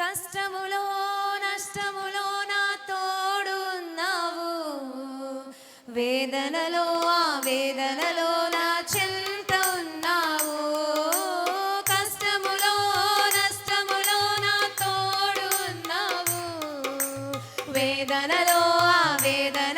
కష్టములో నష్టములో నా తోడున్నావు. వేదనలో ఆ వేదనలో నా చెంత ఉన్నావు. కష్టములో నష్టములో నా తోడున్నావు. వేదనలో ఆ వేదన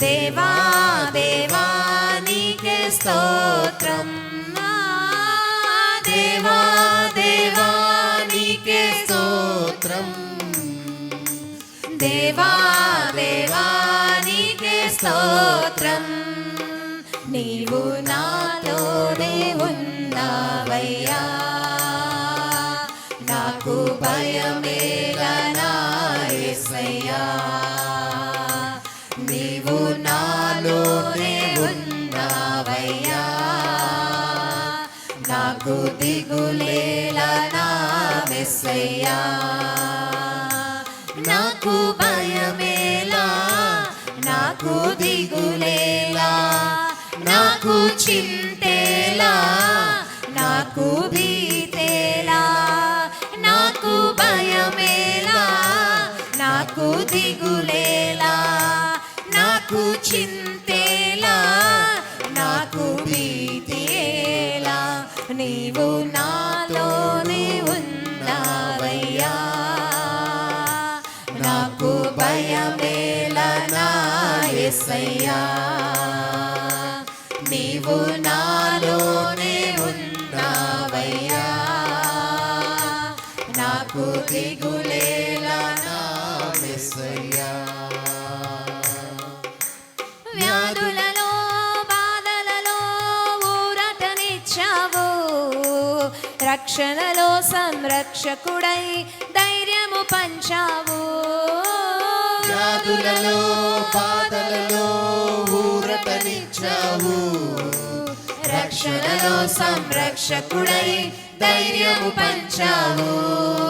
దేవా దేవా నీకే స్తోత్రం. దేవా దేవా నీకే స్తోత్రం. దేవా దేవా నీకే స్తోత్రం. నీవు నాలోనే ఉన్నావయ్యా. నాకు దిగులేలనా మెస్సయ్యా నాకు భయమేలా నాకు దిగులేలా నాకు చింతేలా నాకు భీతేలా నాకు భయమేలా నాకు దిగులేలా నాకు చింత నీవు నాలోనే ఉన్నావయ్యా. నాకు భయమేలనా యేసయ్యా నీవు నాలోనే ఉన్నావయ్యా. నాకు దిగులేలనా వ్యాధులలో బాధలలో ఊరటనిచ్చావు రక్షణలో సంరక్షకుడై ధైర్యము పంచావు. వ్యాధులలో బాధలలో ఊరటనిచ్చావు. రక్షణలో సంరక్షకుడై ధైర్యము పంచావు.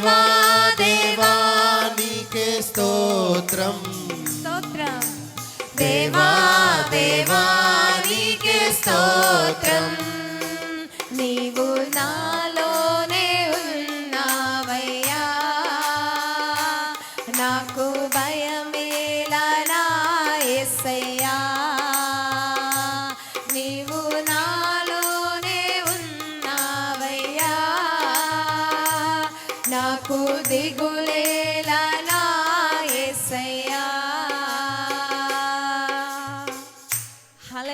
దేవా దేవా నీకే స్తోత్రం. స్తోత్రం. దేవా దేవా నీకే స్తోత్రం. నీవు నాలోనే ದಿಗುಲೇಲನ